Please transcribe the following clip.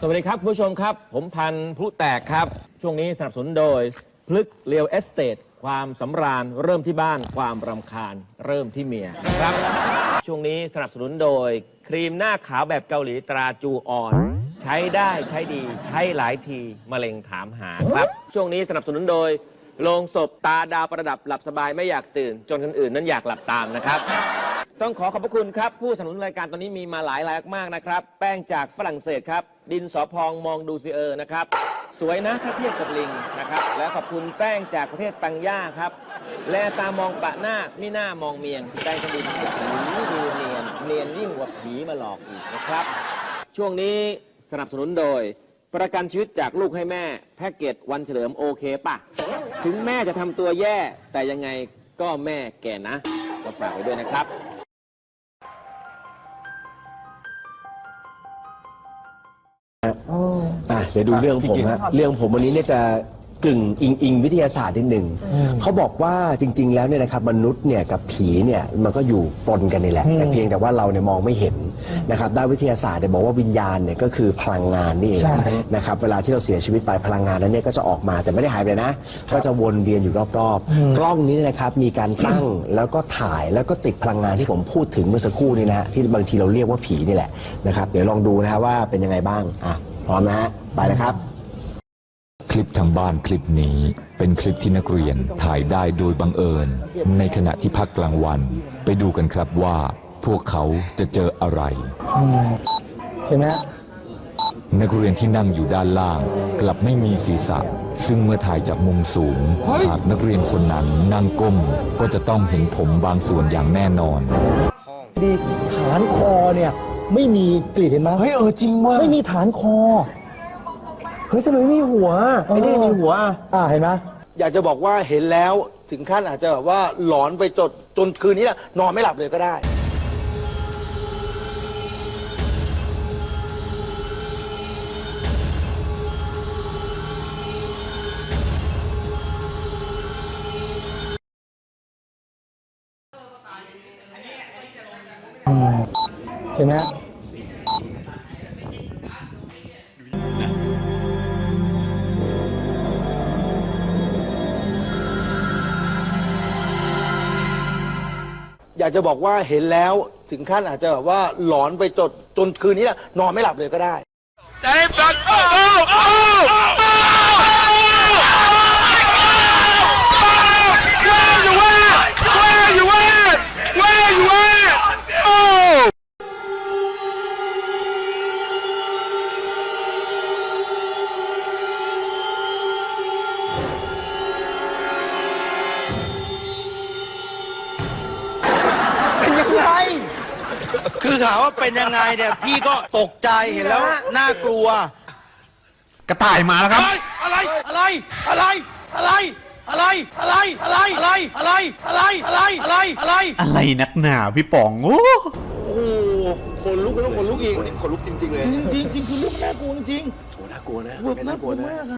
สวัสดีครับคุณผู้ชมครับ ผมพันธุ์พลุแตกครับ ช่วงนี้สนับสนุนโดย พลึกเรียวเอสเตทความสำราญเริ่มที่บ้านความรำคาญเริ่มที่เมียครับ ช่วงนี้สนับสนุนโดย ครีมหน้าขาวแบบเกาหลีตราจูออน ใช้ได้ใช้ดี ใช้หลายทีมะเร็งถามหาครับ ช่วงนี้สนับสนุนโดยโรงศพตาดาวประดับหลับสบายไม่อยากตื่น จนคนอื่นนั้นอยากหลับตามนะครับ ต้องขอขอบพระคุณครับ ผู้สนับสนุนรายการตอนนี้มีมาหลายรายมากนะครับ แป้งจากฝรั่งเศสครับ ดินสอพองมองดูซีเออนะครับ สวยนะถ้าเทียบกับลิงนะครับ และขอบคุณแป้งจากประเทศปังย่าครับ แลตามองปะหน้ามิหน้ามองเมียงแป้งจะดูดีดูเนียนเนียนยิ่งกว่าผีมาหลอกอีกนะครับ ช่วงนี้สนับสนุนโดย ประกันชีวิตจากลูกให้แม่ แพ็กเกจวันเฉลิมโอเคป่ะ ถึงแม่จะทำตัวแย่แต่ยังไงก็แม่แก่นะก็ฝากไว้ด้วยนะครับ อะเดี๋ยวดูเรื่องผมฮะเรื่องผมวันนี้เนี่ยจะ กึ่งอิงอิงวิทยาศาสตร์นิดหนึ่งเขาบอกว่าจริง ๆ แล้วเนี่ยนะครับมนุษย์เนี่ยกับผีเนี่ยมันก็อยู่ปนกันนี่แหละ แต่เพียงแต่ว่าเราเนี่ยมองไม่เห็นนะครับด้านวิทยาศาสตร์เนี่ยบอกว่าวิญญาณเนี่ยก็คือพลังงานนี่เองนะครับเวลาที่เราเสียชีวิตไปพลังงานนั้นเนี่ยก็จะออกมาแต่ไม่ได้หายไปนะ ก็จะวนเวียนอยู่รอบๆ กล้องนี้เนยนะครับมีการตั้งแล้วก็ถ่ายแล้วก็ติดพลังงานที่ผมพูดถึงเมื่อสักครู่นี้นะฮะที่บางทีเราเรียกว่าผีนี่แหละนะครับเดี๋ยวลองดูนะฮะว่าเป็นยังไงบ้างอะพร้อมนะฮะไปเลยครับค ลิปทางบ้านคลิปนี้เป็นคลิปที่นักเรียนถ่ายได้โดยบังเอิญ ในขณะที่พักกลางวัน ไปดูกันครับว่า พวกเขาจะเจออะไร เห็นไหมฮะนักเรียนที่นั่งอยู่ด้านล่าง กลับไม่มีศีรษะ ซึ่งเมื่อถ่ายจากมุมสูง หากนักเรียนคนนั้นนั่งก้ม ก็จะต้องเห็นผมบางส่วนอย่างแน่นอน ดีฐานคอเนี่ย ไม่มีกลีดเห็นไหมเฮ้ยเออจริงว่ะไม่มีฐานคอเฮ้ยทำไมไม่มีหัวไอ้นี่มีหัว อ่าเห็นไหมอยากจะบอกว่าเห็นแล้วถึงขั้นอาจจะแบบว่าหลอนไปจดจนคืนนี้น่ะนอนไม่หลับเลยก็ได้ เห็นไหมฮะ อยากจะบอกว่าเห็นแล้วถึงขั้นอาจจะแบบว่าหลอนไปจดจนคืนนี้นะนอนไม่หลับเลยก็ได้เป็น คือถามว่าเป็นยังไงเนี่ย พี่ก็ตกใจเห็นแล้วน่ากลัว กระต่ายมาแล้วครับ อะไร อะไร อะไร อะไร อะไร อะไร อะไร อะไร อะไร อะไร อะไร อะไร อะไร อะไรนักหนาพี่ป๋องโอ้โอ้โหคนลุกแล้วคนลุกอีกคนลุกจริง ๆ เลย จริงจริงจริงคือลูกน่ากลัวจริงโหน่ากลัวนะๆแบบน่ากลัวมากอะ